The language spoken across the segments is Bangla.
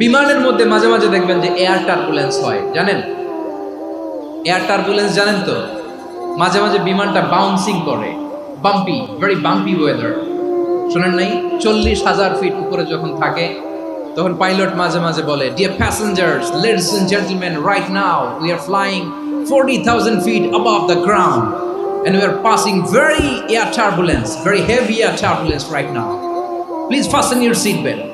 বিমানের মধ্যে মাঝে মাঝে দেখবেন যে এয়ার টার্বুলেন্স হয় জানেন এয়ার টার্বুলেন্স জানেন তো মাঝে মাঝে বিমানটা বাউন্সিং করে বাম্পি ভেরি বাম্পি ওয়েদার শোনেন নাই চল্লিশ হাজার ফিট উপরে যখন থাকে তখন পাইলট মাঝে মাঝে বলে dear passengers ladies and gentleman right now we are flying forty thousand feet above the ground and we are passing very air turbulence, very heavy air turbulence right now. Please your seat belt.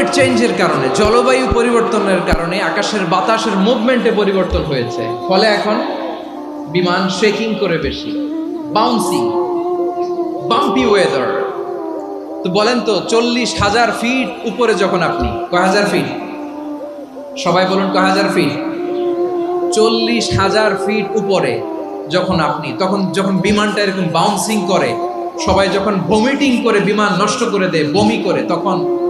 Climate চেঞ্জের কারণে, জলবায়ু পরিবর্তনের কারণে আকাশের বাতাসের মুভমেন্টে পরিবর্তন হয়েছে। ফলে এখন বিমান শেকিং করে বেশি বাউন্সিং বাম্পি ওয়েদার তো বলেন তো, চল্লিশ হাজার ফিট উপরে যখন আপনি কয় হাজার ফিট সবাই বলুন কয় হাজার ফিট চল্লিশ হাজার ফিট উপরে যখন আপনি, তখন যখন বিমানটা এরকম বাউন্সিং করে, সবাই যখন ভমিটিং করে বিমান নষ্ট করে দেয়, বমি করে, তখন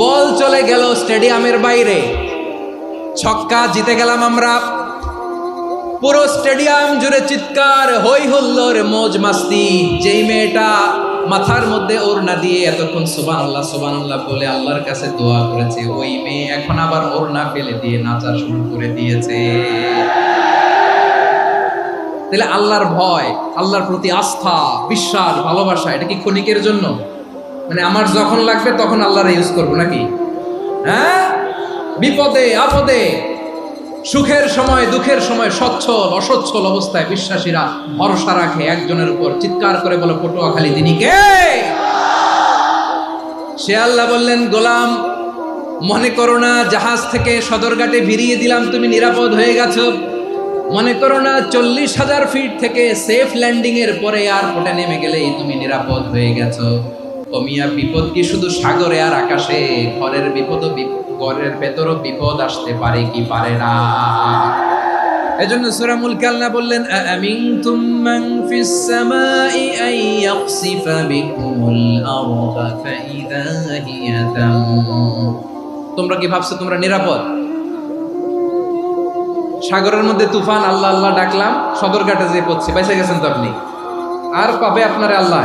বল চলে গেল স্টেডিয়ামের বাইরে। ছক্কা জিতে গেলাম আমরা। পুরো স্টেডিয়াম জুড়ে চিৎকার হই হুল্লোর মোজ মাস্তি। যেই মেয়েটা মাথার মধ্যে ওড়না দিয়ে এতক্ষণ সুবান আল্লাহ সুবান আল্লাহ বলে আল্লাহর কাছে দোয়া করেছে, ওই মেয়ে এখন আবার ওড়না ফেলে দিয়ে নাচা শুরু করে দিয়েছে। তাহলে আল্লাহর ভয়, আল্লাহর প্রতি আস্থা, বিশ্বাস, ভালোবাসা, এটা কি ক্ষণিকের জন্য? মানে আমার যখন লাগবে তখন আল্লাহর ইউজ করব নাকি? হ্যাঁ? বিপদে, আপদে, সুখের সময়, দুঃখের সময় সচ্ছল, অসচ্ছল অবস্থায় বিশ্বাসীরা ভরসা রাখে একজনের উপর। চিৎকার করে বলে, পটুয়াখালী, তিনি কে? সে আল্লাহ বললেন, গোলাম, মনে করো না, জাহাজ থেকে সদরঘাটে ভিড়িয়ে দিলাম, তুমি নিরাপদ হয়ে গেছো। মনে করো না, চল্লিশ হাজার ফিট থেকে সেফ ল্যান্ডিং এর পরে এয়ারপোর্টে নেমে গেলেই তুমি নিরাপদ হয়ে গেছো। ও মিয়া বিপদ কি শুধু সাগরে আর আকাশে? ঘরের বিপদ ঘরের ভেতরও বিপদ আসতে পারে কি পারে না? এজন্য সূরা মুলক আল্লাহ বললেন আমিনতুম মান ফিস সামাই আন ইয়াখসিফা বিকুমুল আরদা ফাইদা হিয়া তামুর কি ভাবছ তোমরা নিরাপদ? সাগরের মধ্যে তুফান, আল্লাহ আল্লাহ ডাকলাম, সদরঘাটে যে পড়ছে পয়সা গেছেন তো আপনি? আর পাবে আপনারে আল্লাহ।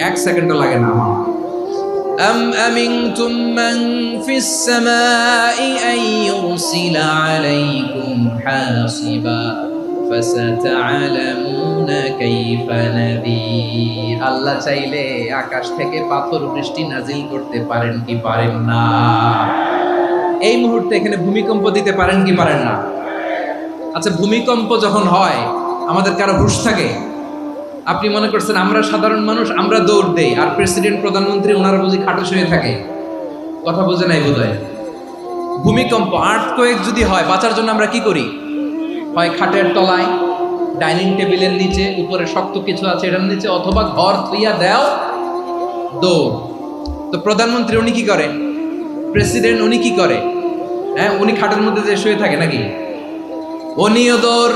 এক সেকেন্ডও লাগে না আমার أم أمنتم من في السماء أن يرسل عليكم حاصبا فستعلمون كيف نذير আল্লাহ চাইলে আকাশ থেকে পাথর বৃষ্টি নাজিল করতে পারেন কি পারেন না এই মুহূর্তে এখানে ভূমিকম্প দিতে পারেন কি পারেন না আচ্ছা ভূমিকম্প যখন হয় আমাদের কারো হুশ থাকে আপনি মনে করছেন আমরা সাধারণ মানুষ, আমরা দৌড় দেই, আর প্রেসিডেন্ট, প্রধানমন্ত্রী, ওনারা বুঝি খাটো শুয়ে থাকে? কথা বোঝে নাই বোধ ভূমিকম্প আর্থ কয়েক যদি হয়, বাঁচার জন্য আমরা কি করি? হয় খাটের তলায়, ডাইনিং টেবিলের নিচে, উপরে শক্ত কিছু আছে এটার নিচে, অথবা ঘর থুইয়া দেও, দৌড়। তো প্রধানমন্ত্রী, উনি কি করে? প্রেসিডেন্ট, উনি কি করে? হ্যাঁ উনি খাটের মধ্যে যে শুয়ে থাকে নাকি? উনিও দৌড়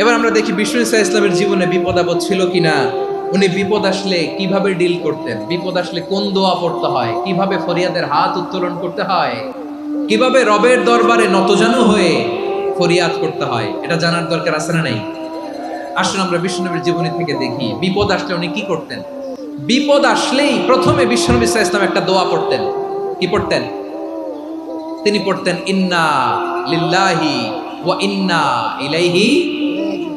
এবার আমরা দেখি বিষ্ণু ইসা ইসলামের জীবনে বিপদ আপদ ছিল কিনা। উনি বিপদ আসলে কীভাবে ডিল করতেন? বিপদ আসলে কোন দোয়া পড়তে হয়? কীভাবে ফরিয়াদের হাত উত্তোলন করতে হয়? কীভাবে রবের দরবারে নতজানু হয়ে ফরিয়াদ করতে হয়? এটা জানার দরকার আছে না নাই? আসুন আমরা বিষ্ণুনবীর জীবনী থেকে দেখি, বিপদ আসলে উনি কি করতেন? বিপদ আসলেই প্রথমে বিষ্ণুনবী ইসা ইসলাম একটা দোয়া পড়তেন। কি পড়তেন? তিনি পড়তেন, ইন্না লিল্লাহি ওয়া ইন্না ইলাইহি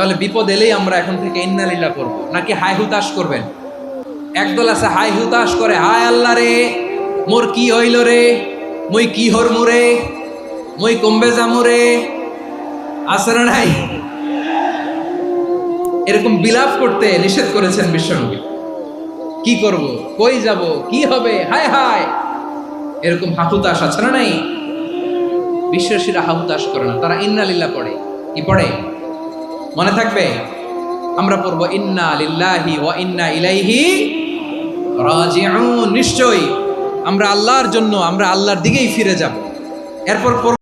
তাহলে বিপদ এলেই আমরা এখন থেকে ইন্নালিল্লাহ করব। নাকি হাই হুতাশ করবেন? একদল আছে হাই হুতাশ করে, হায় আল্লাহ রে, মোর কি হইল রে? মই কি হর মুরে মই কমবে জামুরে আছে না নাই? এরকম বিলাপ করতে নিষেধ করেছেন বিশ্বনবী। কি করব? কই যাব? কি হবে? হায় হায়! এরকম হাহুতাশ আছে না নাই? বিশ্বাসীরা হাহুতাশ করে না, তারা ইন্নালিল্লাহ পড়ে। কি পড়ে? মনে থাকবে? আমরা পড়ব, ইন্না লিল্লাহি ওয়া ইন্না ইলাইহি রাজিউন। নিশ্চয়ই, আমরা আল্লাহর জন্য, আমরা আল্লাহর দিকেই ফিরে যাব। এরপর